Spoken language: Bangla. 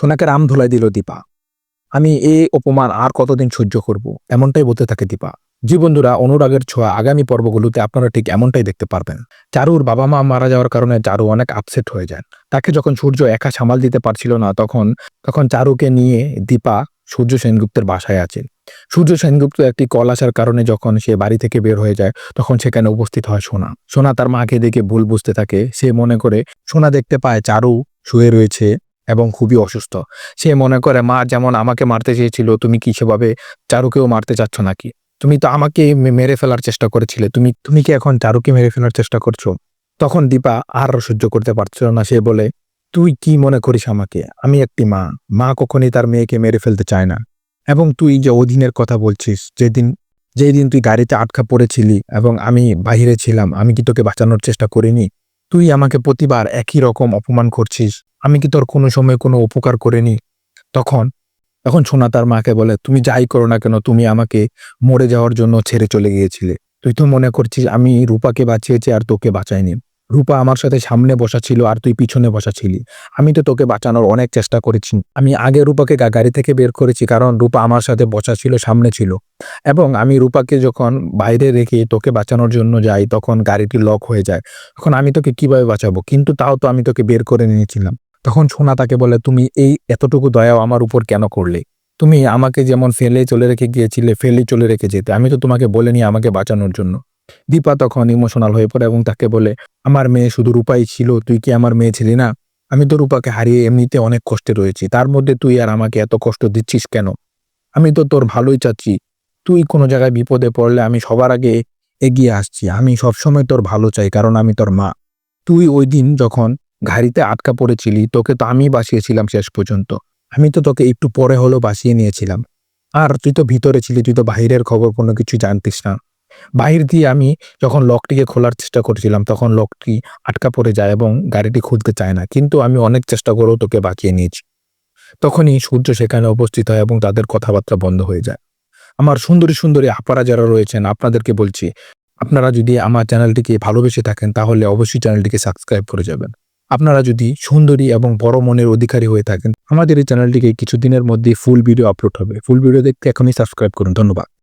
সোনাকে রাম ধুলাই দিল দীপা। আমি এই অপমান আর কতদিন সহ্য করব? এমনটাই বলতে থাকে দীপা। জি বন্ধুরা, অনুরাগের ছোঁয়া আগামী পর্বগুলোতে আপনারা ঠিক এমনটাই দেখতে পারবেন। চারুর বাবা মা মারা যাওয়ার কারণে চারু অনেক আপসেট হয়ে যায়। তাকে যখন সূর্য একা সামাল দিতে পারছিল না, তখন তখন চারুকে নিয়ে দীপা সূর্য সেনগুপ্তের বাসায় আছে। সূর্য সেনগুপ্ত একটি কল আসার কারণে যখন সে বাড়ি থেকে বের হয়ে যায়, তখন সেখানে উপস্থিত হয় সোনা। সোনা তার মাকে দেখে ভুল বুঝতে থাকে। সে মনে করে, সোনা দেখতে পায় চারু শুয়ে রয়েছে। এবং খুবই অসুস্থ। সে মনে করে, মা, যেমন আমাকে মারতে চেয়েছিল, তুমি কি সেভাবে চারুকেও মারতে চাচ্ছ নাকি? তুমি তো আমাকে মেরে ফেলার চেষ্টা করেছিলে। তুমি তুমি কি এখন চারুকে মেরে ফেলার চেষ্টা করছ? তখন দীপা আর সহ্য করতে পারছিল না। সে বলে, তুই কি মনে করিস আমাকে? আমি একটি মা। মা কখনই তার মেয়েকে মেরে ফেলতে চায় না। এবং তুই যে অধীনের কথা বলছিস, যেদিন যেই দিন তুই গাড়িতে আটকা পড়েছিলি এবং আমি বাইরে ছিলাম, আমি কি তোকে বাঁচানোর চেষ্টা করিনি? তুই আমাকে প্রতিবার একই রকম অপমান করছিস। আমি কি তোর কোনো সময় কোনো উপকার করিনি? তখন তখন সোনা তার মাকে বলে, তুমি যাই করো না কেন, তুমি আমাকে মরে যাওয়ার জন্য ছেড়ে চলে গিয়েছিলে। তুই তো মনে করছিস আমি রূপাকে বাঁচিয়েছি আর তোকে বাঁচাইনি। রূপা আমার সাথে সামনে বসা ছিল আর তুই পিছনে বসা ছিলি। আমি তো তোকে বাঁচানোর অনেক চেষ্টা করেছি। আমি আগে রূপাকে গাড়ি থেকে বের করেছি কারণ রূপা আমার সাথে বসা ছিল, সামনে ছিল। এবং আমি রূপাকে যখন বাইরে রেখে তোকে বাঁচানোর জন্য যাই, তখন গাড়িটি লক হয়ে যায়। তখন আমি তোকে কীভাবে বাঁচাবো? কিন্তু তাও তো আমি তোকে বের করে নিয়েছিলাম। তখন সোনা তাকে বলে, তুমি এই এতটুকু দয়াও আমার উপর কেন করলে? তুমি আমাকে যেমন ফেলে চলে রেখে গিয়েছিলে, ফেলে চলে রেখে যেতে। আমি তো তোমাকে বলিনি আমাকে বাঁচানোর জন্য। দীপা তখন ইমোশনাল হয়ে পড়ে এবং তাকে বলে, আমার মেয়ে শুধু রূপাই ছিল, তুই কি আমার মেয়ে ছিলি না? আমি তো রূপাকে হারিয়ে এমনিতে অনেক কষ্টে রয়েছি। তার মধ্যে তুই আর আমাকে এত কষ্ট দিচ্ছিস কেন? আমি তো তোর ভালোই চাচ্ছি। তুই কোনো জায়গায় বিপদে পড়লে আমি সবার আগে এগিয়ে আসছি। আমি সবসময় তোর ভালো চাই, কারণ আমি তোর মা। তুই ওই দিন যখন গাড়িতে আটকা পড়েছিলি, তোকে তো আমি বাঁচিয়েছিলাম শেষ পর্যন্ত। আমি তো তোকে একটু পরে হলেও বাঁচিয়ে নিয়েছিলাম। আর তুই তো ভিতরে ছিলি, তুই তো বাহিরের খবর কোনো কিছু জানতিস না। বাহির দিয়ে আমি যখন লকটিকে খোলার চেষ্টা করছিলাম, তখন লকটি আটকা পড়ে যায় এবং গাড়িটি খুলতে চায় না। কিন্তু আমি অনেক চেষ্টা করেও তোকে বাঁচিয়ে নিয়েছি। তখনই সূর্য সেখানে উপস্থিত হয় এবং তাদের কথাবার্তা বন্ধ হয়ে যায়। আমার সুন্দরী সুন্দরী আপারা যারা রয়েছেন, আপনাদেরকে বলছি, আপনারা যদি আমার চ্যানেলটিকে ভালোবেসে থাকেন, তাহলে অবশ্যই চ্যানেলটিকে সাবস্ক্রাইব করে যাবেন। আপনারা যদি সুন্দরী এবং বড় মনের অধিকারী হয়ে থাকেন, আমাদের এই চ্যানেলটিকে কিছুদিনের মধ্যে ফুল ভিডিও আপলোড হবে। ফুল ভিডিও দেখতে এখনই সাবস্ক্রাইব করুন। ধন্যবাদ।